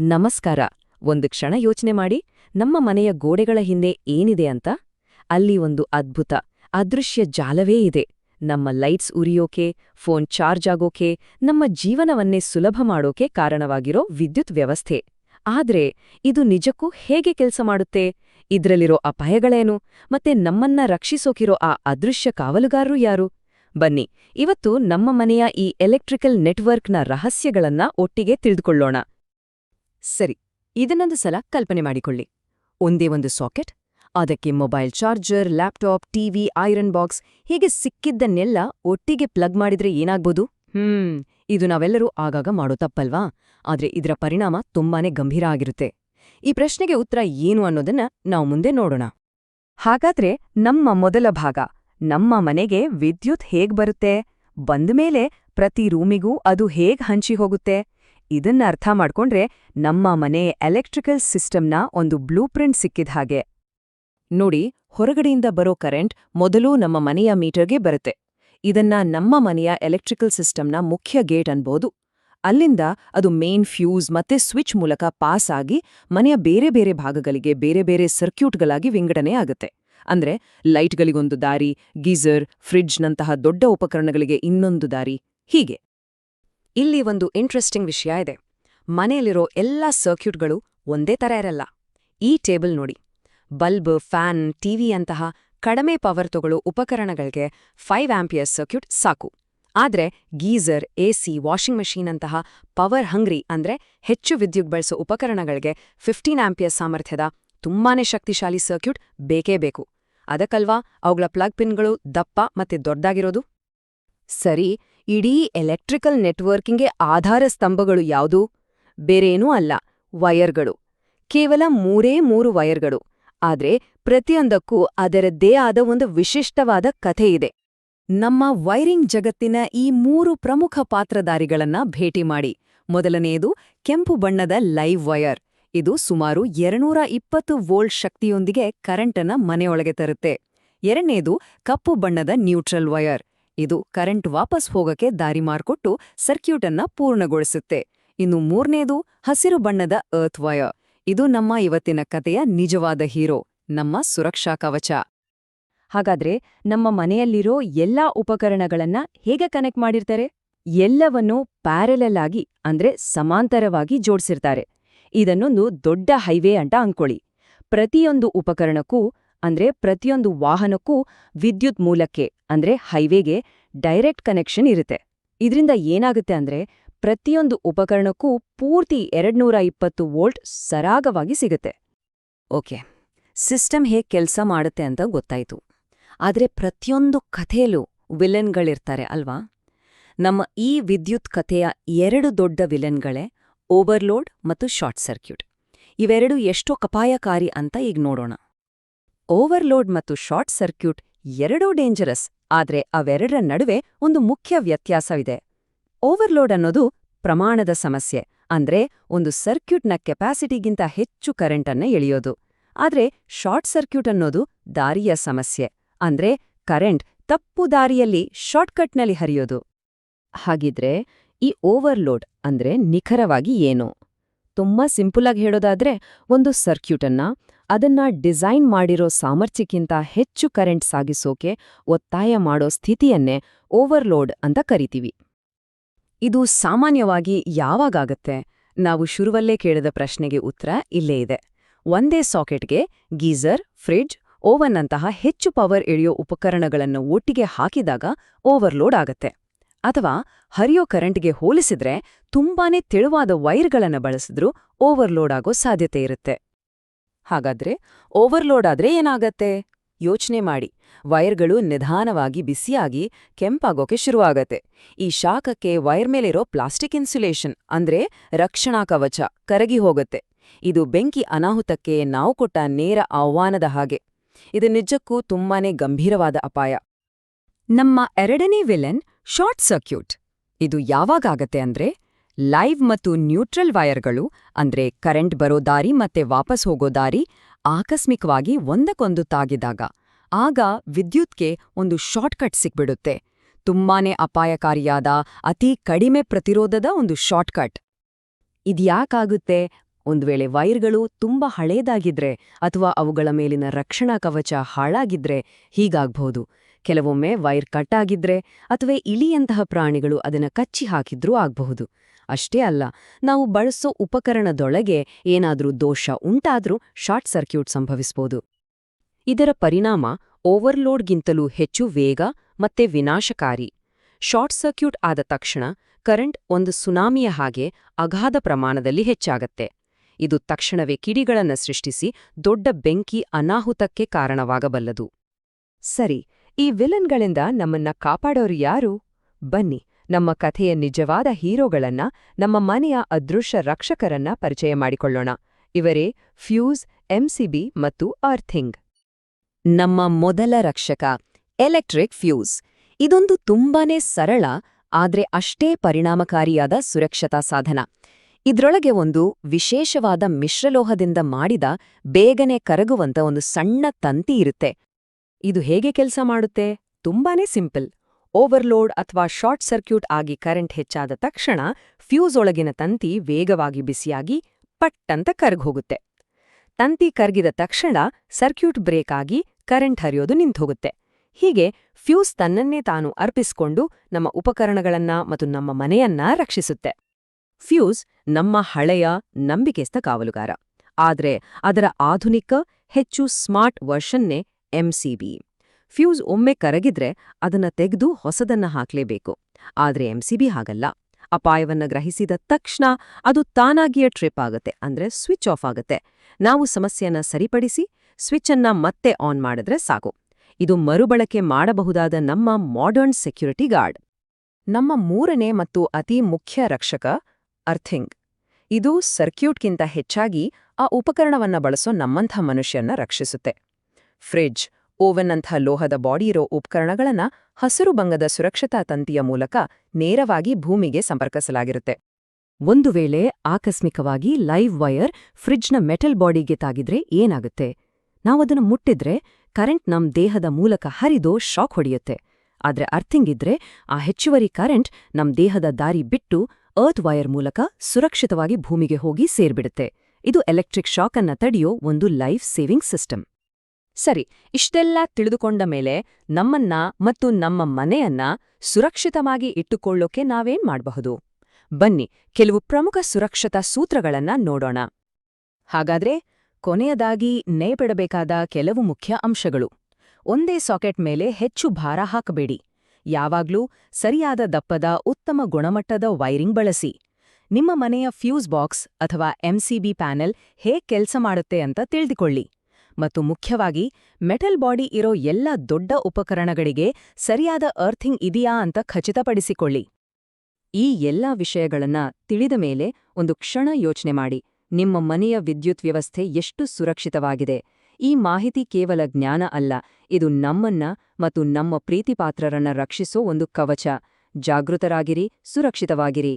ನಮಸ್ಕಾರ. ಒಂದು ಕ್ಷಣ ಯೋಚನೆ ಮಾಡಿ, ನಮ್ಮ ಮನೆಯ ಗೋಡೆಗಳ ಹಿಂದೆ ಏನಿದೆ ಅಂತ? ಅಲ್ಲಿ ಒಂದು ಅದ್ಭುತ, ಅದೃಶ್ಯ ಜಾಲವೇ ಇದೆ. ನಮ್ಮ ಲೈಟ್ಸ್ ಉರಿಯೋಕೆ, ಫೋನ್ ಚಾರ್ಜ್ ಆಗೋಕೆ, ನಮ್ಮ ಜೀವನವನ್ನೇ ಸುಲಭ ಮಾಡೋಕೆ ಕಾರಣವಾಗಿರೋ ವಿದ್ಯುತ್ ವ್ಯವಸ್ಥೆ. ಆದ್ರೆ, ಇದು ನಿಜಕ್ಕೂ ಹೇಗೆ ಕೆಲಸ ಮಾಡುತ್ತೆ? ಇದ್ರಲ್ಲಿರೋ ಅಪಾಯಗಳೇನು? ಮತ್ತೆ ನಮ್ಮನ್ನ ರಕ್ಷಿಸೋಕಿರೋ ಆ ಅದೃಶ್ಯ ಕಾವಲುಗಾರರು ಯಾರು? ಬನ್ನಿ, ಇವತ್ತು ನಮ್ಮ ಮನೆಯ ಈ ಎಲೆಕ್ಟ್ರಿಕಲ್ ನೆಟ್ವರ್ಕ್ನ ರಹಸ್ಯಗಳನ್ನ ಒಟ್ಟಿಗೆ ತಿಳಿದುಕೊಳ್ಳೋಣ. ಸರಿ, ಇದನ್ನೊಂದು ಸಲ ಕಲ್ಪನೆ ಮಾಡಿಕೊಳ್ಳಿ. ಒಂದೇ ಒಂದು ಸಾಕೆಟ್, ಅದಕ್ಕೆ mobile charger, laptop, TV, iron box, ಹೀಗೆ ಸಿಕ್ಕಿದ್ದನ್ನೆಲ್ಲ ಒಟ್ಟಿಗೆ ಪ್ಲಗ್ ಮಾಡಿದ್ರೆ ಏನಾಗ್ಬೋದು? ಹ್ಮ್, ಇದು ನಾವೆಲ್ಲರೂ ಆಗಾಗ ಮಾಡೋ ತಪ್ಪಲ್ವಾ? ಆದ್ರೆ ಇದರ ಪರಿಣಾಮ ತುಂಬಾನೇ ಗಂಭೀರ ಆಗಿರುತ್ತೆ. ಈ ಪ್ರಶ್ನೆಗೆ ಉತ್ತರ ಏನು ಅನ್ನೋದನ್ನ ನಾವು ಮುಂದೆ ನೋಡೋಣ. ಹಾಗಾದ್ರೆ ನಮ್ಮ ಮೊದಲ ಭಾಗ, ನಮ್ಮ ಮನೆಗೆ ವಿದ್ಯುತ್ ಹೇಗ್ ಬರುತ್ತೆ? ಬಂದ ಮೇಲೆ ಪ್ರತಿ ರೂಮಿಗೂ ಅದು ಹೇಗ್ ಹಂಚಿ ಹೋಗುತ್ತೆ? ಇದನ್ನ ಅರ್ಥ ಮಾಡ್ಕೊಂಡ್ರೆ ನಮ್ಮ ಮನೆ ಎಲೆಕ್ಟ್ರಿಕಲ್ ಸಿಸ್ಟಮ್ನ ಒಂದು ಬ್ಲೂ ಪ್ರಿಂಟ್ ಸಿಕ್ಕಿದ ಹಾಗೆ. ನೋಡಿ, ಹೊರಗಡೆಯಿಂದ ಬರೋ ಕರೆಂಟ್ ಮೊದಲು ನಮ್ಮ ಮನೆಯ ಮೀಟರ್ಗೆ ಬರುತ್ತೆ. ಇದನ್ನ ನಮ್ಮ ಮನೆಯ ಎಲೆಕ್ಟ್ರಿಕಲ್ ಸಿಸ್ಟಮ್ನ ಮುಖ್ಯ ಗೇಟ್ ಅನ್ಬೋದು. ಅಲ್ಲಿಂದ ಅದು ಮೇನ್ ಫ್ಯೂಸ್ ಮತ್ತೆ ಸ್ವಿಚ್ ಮೂಲಕ ಪಾಸ್ ಆಗಿ ಮನೆಯ ಬೇರೆ ಬೇರೆ ಭಾಗಗಳಿಗೆ ಬೇರೆ ಬೇರೆ ಸರ್ಕ್ಯೂಟ್ಗಳಾಗಿ ವಿಂಗಡಣೆ ಆಗುತ್ತೆ. ಅಂದ್ರೆ ಲೈಟ್ಗಳಿಗೊಂದು ದಾರಿ, ಗೀಸರ್ ಫ್ರಿಡ್ಜ್ನಂತಹ ದೊಡ್ಡ ಉಪಕರಣಗಳಿಗೆ ಇನ್ನೊಂದು ದಾರಿ, ಹೀಗೆ. ಇಲ್ಲಿ ಒಂದು ಇಂಟ್ರೆಸ್ಟಿಂಗ್ ವಿಷಯ ಇದೆ. ಮನೆಯಲ್ಲಿರೋ ಎಲ್ಲಾ ಸರ್ಕ್ಯೂಟ್ಗಳು ಒಂದೇ ತರ ಇರಲ್ಲ. ಈ ಟೇಬಲ್ ನೋಡಿ. ಬಲ್ಬ್ ಫ್ಯಾನ್ ಟಿವಿ ಅಂತಹ ಕಡಿಮೆ ಪವರ್ ತಗೊಳ್ಳೋ ಉಪಕರಣಗಳಿಗೆ ಫೈವ್ ಆಂಪಿಯರ್ ಸರ್ಕ್ಯೂಟ್ ಸಾಕು. ಆದರೆ ಗೀಸರ್ ಎಸಿ ವಾಷಿಂಗ್ ಮಷೀನ್ ಅಂತಹ ಪವರ್ ಹಂಗ್ರಿ ಅಂದ್ರೆ ಹೆಚ್ಚು ವಿದ್ಯುತ್ ಬಳಸೋ ಉಪಕರಣಗಳಿಗೆ ಫಿಫ್ಟೀನ್ ಆಂಪಿಯರ್ ಸಾಮರ್ಥ್ಯದ ತುಂಬಾನೇ ಶಕ್ತಿಶಾಲಿ ಸರ್ಕ್ಯೂಟ್ ಬೇಕೇ ಬೇಕು. ಅದಕ್ಕಲ್ವಾ ಅವುಗಳ ಪ್ಲಗ್ ಪಿನ್ಗಳು ದಪ್ಪ ಮತ್ತೆ ದೊಡ್ಡದಾಗಿರೋದು ಸರಿ ಇಡೀ ಎಲೆಕ್ಟ್ರಿಕಲ್ ನೆಟ್ವರ್ಕಿಂಗ್ಗೆ ಆಧಾರ ಸ್ತಂಭಗಳು ಯಾವುದು? ಬೇರೇನೂ ಅಲ್ಲ ವಯರ್ಗಳು ಕೇವಲ ಮೂರೇ ಮೂರು ವಯರ್ಗಳು ಆದ್ರೆ ಪ್ರತಿಯೊಂದಕ್ಕೂ ಅದರದ್ದೇ ಆದ ಒಂದು ವಿಶಿಷ್ಟವಾದ ಕಥೆಯಿದೆ ನಮ್ಮ ವೈರಿಂಗ್ ಜಗತ್ತಿನ ಈ ಮೂರು ಪ್ರಮುಖ ಪಾತ್ರಧಾರಿಗಳನ್ನ ಭೇಟಿ ಮಾಡಿ. ಮೊದಲನೆಯದು ಕೆಂಪು ಬಣ್ಣದ ಲೈವ್ ವಯರ್ ಇದು ಸುಮಾರು ಎರನೂರ ಇಪ್ಪತ್ತು ವೋಲ್ಟ್ ಶಕ್ತಿಯೊಂದಿಗೆ ಕರೆಂಟನ್ನ ಮನೆಯೊಳಗೆ ತರುತ್ತೆ. ಎರಡನೇದು ಕಪ್ಪು ಬಣ್ಣದ ನ್ಯೂಟ್ರಲ್ ವಯರ್ ಇದು ಕರೆಂಟ್ ವಾಪಸ್ ಹೋಗಕ್ಕೆ ದಾರಿ ಮಾರ್ಕೊಟ್ಟು ಸರ್ಕ್ಯೂಟ್ ಅನ್ನ ಪೂರ್ಣಗೊಳಿಸುತ್ತೆ. ಇನ್ನು ಮೂರನೇದು ಹಸಿರು ಬಣ್ಣದ ಅರ್ತ್ ವಯರ್ ಇದು ನಮ್ಮ ಇವತ್ತಿನ ಕಥೆಯ ನಿಜವಾದ ಹೀರೋ, ನಮ್ಮ ಸುರಕ್ಷಾ ಕವಚ. ಹಾಗಾದ್ರೆ ನಮ್ಮ ಮನೆಯಲ್ಲಿರೋ ಎಲ್ಲಾ ಉಪಕರಣಗಳನ್ನ ಹೇಗೆ ಕನೆಕ್ಟ್ ಮಾಡಿರ್ತಾರೆ? ಎಲ್ಲವನ್ನೂ ಪ್ಯಾರಲಲ್ ಆಗಿ, ಅಂದ್ರೆ ಸಮಾಂತರವಾಗಿ ಜೋಡಿಸಿರ್ತಾರೆ. ಇದನ್ನೊಂದು ದೊಡ್ಡ ಹೈವೇ ಅಂತ ಅಂದ್ಕೊಳ್ಳಿ ಪ್ರತಿಯೊಂದು ಉಪಕರಣಕ್ಕೂ ಅಂದ್ರೆ ಪ್ರತಿಯೊಂದು ವಾಹನಕ್ಕೂ ವಿದ್ಯುತ್ ಮೂಲಕ್ಕೆ, ಅಂದ್ರೆ ಹೈವೇಗೆ ಡೈರೆಕ್ಟ್ ಕನೆಕ್ಷನ್ ಇರುತ್ತೆ. ಇದರಿಂದ ಏನಾಗುತ್ತೆ ಅಂದ್ರೆ ಪ್ರತಿಯೊಂದು ಉಪಕರಣಕ್ಕೂ ಪೂರ್ತಿ ಎರಡ್ನೂರ ಇಪ್ಪತ್ತು ವೋಲ್ಟ್ ಸರಾಗವಾಗಿ ಸಿಗುತ್ತೆ. ಓಕೆ, ಸಿಸ್ಟಮ್ ಹೇಗೆ ಕೆಲಸ ಮಾಡುತ್ತೆ ಅಂತ ಗೊತ್ತಾಯಿತು. ಆದರೆ ಪ್ರತಿಯೊಂದು ಕಥೆಯಲ್ಲೂ ವಿಲನ್ಗಳಿರ್ತಾರೆ ಅಲ್ವಾ? ನಮ್ಮ ಈ ವಿದ್ಯುತ್ ಕಥೆಯ ಎರಡು ದೊಡ್ಡ ವಿಲನ್ಗಳೇ ಓವರ್ಲೋಡ್ ಮತ್ತು ಶಾರ್ಟ್ ಸರ್ಕ್ಯೂಟ್. ಇವೆರಡು ಎಷ್ಟೋ ಅಪಾಯಕಾರಿ ಅಂತ ಈಗ ನೋಡೋಣ. ಓವರ್ಲೋಡ್ ಮತ್ತು ಶಾರ್ಟ್ ಸರ್ಕ್ಯೂಟ್ ಎರಡೂ ಡೇಂಜರಸ್, ಆದರೆ ಅವೆರಡರ ನಡುವೆ ಒಂದು ಮುಖ್ಯ ವ್ಯತ್ಯಾಸವಿದೆ. ಓವರ್ಲೋಡ್ ಅನ್ನೋದು ಪ್ರಮಾಣದ ಸಮಸ್ಯೆ, ಅಂದ್ರೆ ಒಂದು ಸರ್ಕ್ಯೂಟ್ನ ಕೆಪಾಸಿಟಿಗಿಂತ ಹೆಚ್ಚು ಕರೆಂಟನ್ನ ಎಳೆಯೋದು. ಆದ್ರೆ ಶಾರ್ಟ್ ಸರ್ಕ್ಯೂಟ್ ಅನ್ನೋದು ದಾರಿಯ ಸಮಸ್ಯೆ, ಅಂದ್ರೆ ಕರೆಂಟ್ ತಪ್ಪು ದಾರಿಯಲ್ಲಿ ಶಾರ್ಟ್ಕಟ್ನಲ್ಲಿ ಹರಿಯೋದು. ಹಾಗಿದ್ರೆ ಈ ಓವರ್ಲೋಡ್ ಅಂದ್ರೆ ನಿಖರವಾಗಿ ಏನು? ತುಂಬಾ ಸಿಂಪಲಾಗಿ ಹೇಳೋದಾದ್ರೆ ಒಂದು ಸರ್ಕ್ಯೂಟನ್ನ ಅದನ್ನ ಡಿಸೈನ್ ಮಾಡಿರೋ ಸಾಮರ್ಥ್ಯಕ್ಕಿಂತ ಹೆಚ್ಚು ಕರೆಂಟ್ ಸಾಗಿಸೋಕೆ ಒತ್ತಾಯ ಮಾಡೋ ಸ್ಥಿತಿಯನ್ನೇ ಓವರ್ಲೋಡ್ ಅಂತ ಕರಿತೀವಿ. ಇದು ಸಾಮಾನ್ಯವಾಗಿ ಯಾವಾಗಾಗತ್ತೆ? ನಾವು ಶುರುವಲ್ಲೇ ಕೇಳಿದ ಪ್ರಶ್ನೆಗೆ ಉತ್ತರ ಇಲ್ಲೇ ಇದೆ. ಒಂದೇ ಸಾಕೆಟ್ಗೆ ಗೀಸರ್, ಫ್ರಿಡ್ಜ್ ಓವನ್ ಅಂತಹ ಹೆಚ್ಚು ಪವರ್ ಎಳೆಯೋ ಉಪಕರಣಗಳನ್ನು ಒಟ್ಟಿಗೆ ಹಾಕಿದಾಗ ಓವರ್ಲೋಡ್ ಆಗತ್ತೆ. ಅಥವಾ ಹರಿಯೋ ಕರೆಂಟ್ಗೆ ಹೋಲಿಸಿದ್ರೆ ತುಂಬಾನೇ ತೆಳುವಾದ ವೈರ್ಗಳನ್ನು ಬಳಸಿದ್ರೂ ಓವರ್ಲೋಡ್ ಆಗೋ ಸಾಧ್ಯತೆ ಇರುತ್ತೆ. ಹಾಗಾದ್ರೆ ಓವರ್ಲೋಡ್ ಆದ್ರೆ ಏನಾಗತ್ತೆ? ಯೋಚನೆ ಮಾಡಿ. ವೈರ್ಗಳು ನಿಧಾನವಾಗಿ ಬಿಸಿಯಾಗಿ ಕೆಂಪಾಗೋಕೆ ಶುರುವಾಗತ್ತೆ. ಈ ಶಾಖಕ್ಕೆ ವೈರ್ ಮೇಲಿರೋ ಪ್ಲಾಸ್ಟಿಕ್ ಇನ್ಸುಲೇಷನ್ ಅಂದ್ರೆ ರಕ್ಷಣಾ ಕವಚ ಕರಗಿ ಹೋಗತ್ತೆ. ಇದು ಬೆಂಕಿ ಅನಾಹುತಕ್ಕೆ ನಾವು ಕೊಟ್ಟ ನೇರ ಆಹ್ವಾನದ ಹಾಗೆ. ಇದು ನಿಜಕ್ಕೂ ತುಂಬಾನೇ ಗಂಭೀರವಾದ ಅಪಾಯ. ನಮ್ಮ ಎರಡನೇ ವಿಲನ್ ಶಾರ್ಟ್ ಸರ್ಕ್ಯೂಟ್. ಇದು ಯಾವಾಗಾಗತ್ತೆ ಅಂದ್ರೆ ಲೈವ್ ಮತ್ತು ನ್ಯೂಟ್ರಲ್ ವೈರ್ಗಳು, ಅಂದ್ರೆ ಕರೆಂಟ್ ಬರೋ ದಾರಿ ಮತ್ತೆ ವಾಪಸ್ ಹೋಗೋ ದಾರಿ ಆಕಸ್ಮಿಕವಾಗಿ ಒಂದಕ್ಕೊಂದು ತಾಗಿದಾಗ, ಆಗ ವಿದ್ಯುತ್ಗೆ ಒಂದು ಶಾರ್ಟ್ಕಟ್ ಸಿಕ್ಬಿಡುತ್ತೆ. ತುಂಬಾನೇ ಅಪಾಯಕಾರಿಯಾದ, ಅತಿ ಕಡಿಮೆ ಪ್ರತಿರೋಧದ ಒಂದು ಶಾರ್ಟ್ಕಟ್. ಇದ್ಯಾಕಾಗುತ್ತೆ ಒಂದು ವೇಳೆ ವೈರ್ಗಳು ತುಂಬಾ ಹಳೇದಾಗಿದ್ರೆ ಅಥವಾ ಅವುಗಳ ಮೇಲಿನ ರಕ್ಷಣಾ ಕವಚ ಹಾಳಾಗಿದ್ರೆ ಹೀಗಾಗ್ಬಹುದು ಕೆಲವೊಮ್ಮೆ ವೈರ್ ಕಟ್ ಆಗಿದ್ರೆ ಅಥವಾ ಇಲಿಯಂತಹ ಪ್ರಾಣಿಗಳು ಅದನ್ನ ಕಚ್ಚಿ ಹಾಕಿದ್ರೂ ಆಗ್ಬಹುದು. ಅಷ್ಟೇ ಅಲ್ಲ, ನಾವು ಬಳಸೋ ಉಪಕರಣದೊಳಗೆ ಏನಾದರೂ ದೋಷ ಉಂಟಾದರೂ ಶಾರ್ಟ್ ಸರ್ಕ್ಯೂಟ್ ಸಂಭವಿಸಬಹುದು ಇದರ ಪರಿಣಾಮ ಓವರ್ಲೋಡ್ಗಿಂತಲೂ ಹೆಚ್ಚು ವೇಗ ಮತ್ತೆ ವಿನಾಶಕಾರಿ. ಶಾರ್ಟ್ ಸರ್ಕ್ಯೂಟ್ ಆದ ತಕ್ಷಣ ಕರೆಂಟ್ ಒಂದು ಸುನಾಮಿಯ ಹಾಗೆ ಅಗಾಧ ಪ್ರಮಾಣದಲ್ಲಿ ಹೆಚ್ಚಾಗತ್ತೆ. ಇದು ತಕ್ಷಣವೇ ಕಿಡಿಗಳನ್ನು ಸೃಷ್ಟಿಸಿ ದೊಡ್ಡ ಬೆಂಕಿ ಅನಾಹುತಕ್ಕೆ ಕಾರಣವಾಗಬಲ್ಲದು. ಸರಿ, ಈ ವಿಲನ್ಗಳಿಂದ ನಮ್ಮನ್ನ ಕಾಪಾಡೋರು ಯಾರು? ಬನ್ನಿ ನಮ್ಮ ಕಥೆಯ ನಿಜವಾದ ಹೀರೋಗಳನ್ನ, ನಮ್ಮ ಮನೆಯ ಅದೃಶ್ಯ ರಕ್ಷಕರನ್ನ ಪರಿಚಯ ಮಾಡಿಕೊಳ್ಳೋಣ. ಇವರೇ ಫ್ಯೂಸ್, ಎಂಸಿಬಿ ಮತ್ತು ಅರ್ಥಿಂಗ್. ನಮ್ಮ ಮೊದಲ ರಕ್ಷಕ, ಎಲೆಕ್ಟ್ರಿಕ್ ಫ್ಯೂಸ್. ಇದೊಂದು ತುಂಬಾನೇ ಸರಳ, ಆದ್ರೆ ಅಷ್ಟೇ ಪರಿಣಾಮಕಾರಿಯಾದ ಸುರಕ್ಷತಾ ಸಾಧನ. ಇದ್ರೊಳಗೆ ಒಂದು ವಿಶೇಷವಾದ ಮಿಶ್ರಲೋಹದಿಂದ ಮಾಡಿದ ಬೇಗನೆ ಕರಗುವಂತ ಒಂದು ಸಣ್ಣ ತಂತಿ ಇರುತ್ತೆ. ಇದು ಹೇಗೆ ಕೆಲಸ ಮಾಡುತ್ತೆ? ತುಂಬಾನೇ ಸಿಂಪಲ್. ಓವರ್ಲೋಡ್ ಅಥವಾ ಶಾರ್ಟ್ ಸರ್ಕ್ಯೂಟ್ ಆಗಿ ಕರೆಂಟ್ ಹೆಚ್ಚಾದ ತಕ್ಷಣ ಫ್ಯೂಸ್ ಒಳಗಿನ ತಂತಿ ವೇಗವಾಗಿ ಬಿಸಿಯಾಗಿ ಪಟ್ಟಂತ ಕರಗೋಗುತ್ತೆ. ತಂತಿ ಕರ್ಗಿದ ತಕ್ಷಣ ಸರ್ಕ್ಯೂಟ್ ಬ್ರೇಕ್ ಆಗಿ ಕರೆಂಟ್ ಹರಿಯೋದು ನಿಂತೋಗುತ್ತೆ ಹೀಗೆ ಫ್ಯೂಸ್ ತನ್ನನ್ನೇ ತಾನು ಅರ್ಪಿಸಿಕೊಂಡು ನಮ್ಮ ಉಪಕರಣಗಳನ್ನ ಮತ್ತು ನಮ್ಮ ಮನೆಯನ್ನ ರಕ್ಷಿಸುತ್ತೆ. ಫ್ಯೂಸ್ ನಮ್ಮ ಹಳೆಯ ನಂಬಿಕೆಸ್ಥ ಕಾವಲುಗಾರ. ಆದರೆ ಅದರ ಆಧುನಿಕ, ಹೆಚ್ಚು ಸ್ಮಾರ್ಟ್ ವರ್ಷನ್ನೇ ಎಂಸಿಬಿ ಫ್ಯೂಸ್ ಒಮ್ಮೆ ಕರಗಿದ್ರೆ ಅದನ್ನ ತೆಗೆದು ಹೊಸದನ್ನ ಹಾಕ್ಲೇಬೇಕು. ಆದ್ರೆ ಎಂಸಿಬಿ ಹಾಗಲ್ಲ. ಅಪಾಯವನ್ನ ಗ್ರಹಿಸಿದ ತಕ್ಷಣ ಅದು ತಾನಾಗಿಯೇ ಟ್ರಿಪ್ ಆಗುತ್ತೆ, ಅಂದ್ರೆ ಸ್ವಿಚ್ ಆಫ್ ಆಗುತ್ತೆ. ನಾವು ಸಮಸ್ಯೆಯನ್ನ ಸರಿಪಡಿಸಿ ಸ್ವಿಚ್ ಅನ್ನ ಮತ್ತೆ ಆನ್ ಮಾಡಿದ್ರೆ ಸಾಕು. ಇದು ಮರುಬಳಕೆ ಮಾಡಬಹುದಾದ ನಮ್ಮ ಮಾಡರ್ನ್ ಸೆಕ್ಯುರಿಟಿ ಗಾರ್ಡ್ ನಮ್ಮ ಮೂರನೇ ಮತ್ತು ಅತಿ ಮುಖ್ಯ ರಕ್ಷಕ ಅರ್ಥಿಂಗ್ ಇದು ಸರ್ಕ್ಯೂಟ್ಗಿಂತ ಹೆಚ್ಚಾಗಿ ಆ ಉಪಕರಣವನ್ನ ಬಳಸೋ ನಮ್ಮಂಥ ಮನುಷ್ಯನ್ನ ರಕ್ಷಿಸುತ್ತೆ. ಫ್ರಿಡ್ಜ್ ಓವನ್ ಅಂಥ ಲೋಹದ ಬಾಡಿ ಇರೋ ಉಪಕರಣಗಳನ್ನ ಹಸಿರು ಬಂಗದ ಸುರಕ್ಷತಾ ತಂತಿಯ ಮೂಲಕ ನೇರವಾಗಿ ಭೂಮಿಗೆ ಸಂಪರ್ಕಿಸಲಾಗಿರುತ್ತೆ. ಒಂದು ವೇಳೆ ಆಕಸ್ಮಿಕವಾಗಿ ಲೈವ್ ವೈರ್ ಫ್ರಿಡ್ಜ್ನ ಮೆಟಲ್ ಬಾಡಿಗೆ ತಾಗಿದ್ರೆ ಏನಾಗುತ್ತೆ? ನಾವದನ್ನು ಮುಟ್ಟಿದ್ರೆ ಕರೆಂಟ್ ನಮ್ ದೇಹದ ಮೂಲಕ ಹರಿದು ಶಾಕ್ ಹೊಡೆಯುತ್ತೆ. ಆದ್ರೆ ಅರ್ಥಿಂಗ್ ಇದ್ರೆ ಆ ಹೆಚ್ಚುವರಿ ಕರೆಂಟ್ ನಮ್ ದೇಹದ ದಾರಿ ಬಿಟ್ಟು ಅರ್ತ್ ವೈರ್ ಮೂಲಕ ಸುರಕ್ಷಿತವಾಗಿ ಭೂಮಿಗೆ ಹೋಗಿ ಸೇರ್ಬಿಡುತ್ತೆ. ಇದು ಎಲೆಕ್ಟ್ರಿಕ್ ಶಾಕ್ ಅನ್ನ ತಡೆಯೋ ಒಂದು ಲೈಫ್ ಸೇವಿಂಗ್ ಸಿಸ್ಟಮ್. ಸರಿ, ಇಷ್ಟೆಲ್ಲ ತಿಳಿದುಕೊಂಡ ಮೇಲೆ ನಮ್ಮನ್ನ ಮತ್ತು ನಮ್ಮ ಮನೆಯನ್ನ ಸುರಕ್ಷಿತವಾಗಿ ಇಟ್ಟುಕೊಳ್ಳೋಕೆ ನಾವೇನ್ ಮಾಡಬಹುದು? ಬನ್ನಿ, ಕೆಲವು ಪ್ರಮುಖ ಸುರಕ್ಷತಾ ಸೂತ್ರಗಳನ್ನ ನೋಡೋಣ. ಹಾಗಾದ್ರೆ, ಕೊನೆಯದಾಗಿ ನೇಪಿಡಬೇಕಾದ ಕೆಲವು ಮುಖ್ಯ ಅಂಶಗಳು. ಒಂದೇ ಸಾಕೆಟ್ ಮೇಲೆ ಹೆಚ್ಚು ಭಾರ ಹಾಕಬೇಡಿ. ಯಾವಾಗ್ಲೂ ಸರಿಯಾದ ದಪ್ಪದ ಉತ್ತಮ ಗುಣಮಟ್ಟದ ವೈರಿಂಗ್ ಬಳಸಿ. ನಿಮ್ಮ ಮನೆಯ ಫ್ಯೂಸ್ ಬಾಕ್ಸ್ ಅಥವಾ ಎಂಸಿಬಿ ಪ್ಯಾನೆಲ್ ಹೇಗ್ ಕೆಲಸ ಮಾಡುತ್ತೆ ಅಂತ ತಿಳಿದುಕೊಳ್ಳಿ. ಮತ್ತು ಮುಖ್ಯವಾಗಿ ಮೆಟಲ್ ಬಾಡಿ ಇರೋ ಎಲ್ಲ ದೊಡ್ಡ ಉಪಕರಣಗಳಿಗೆ ಸರಿಯಾದ ಅರ್ಥಿಂಗ್ ಇದೆಯಾ ಅಂತ ಖಚಿತಪಡಿಸಿಕೊಳ್ಳಿ. ಈ ಎಲ್ಲಾ ವಿಷಯಗಳನ್ನ ತಿಳಿದ ಮೇಲೆ ಒಂದು ಕ್ಷಣ ಯೋಚನೆ ಮಾಡಿ. ನಿಮ್ಮ ಮನೆಯ ವಿದ್ಯುತ್ ವ್ಯವಸ್ಥೆ ಎಷ್ಟು ಸುರಕ್ಷಿತವಾಗಿದೆ. ಈ ಮಾಹಿತಿ ಕೇವಲ ಜ್ಞಾನ ಅಲ್ಲ, ಇದು ನಮ್ಮನ್ನ ಮತ್ತು ನಮ್ಮ ಪ್ರೀತಿಪಾತ್ರರನ್ನ ರಕ್ಷಿಸೋ ಒಂದು ಕವಚ. ಜಾಗೃತರಾಗಿರಿ, ಸುರಕ್ಷಿತವಾಗಿರಿ.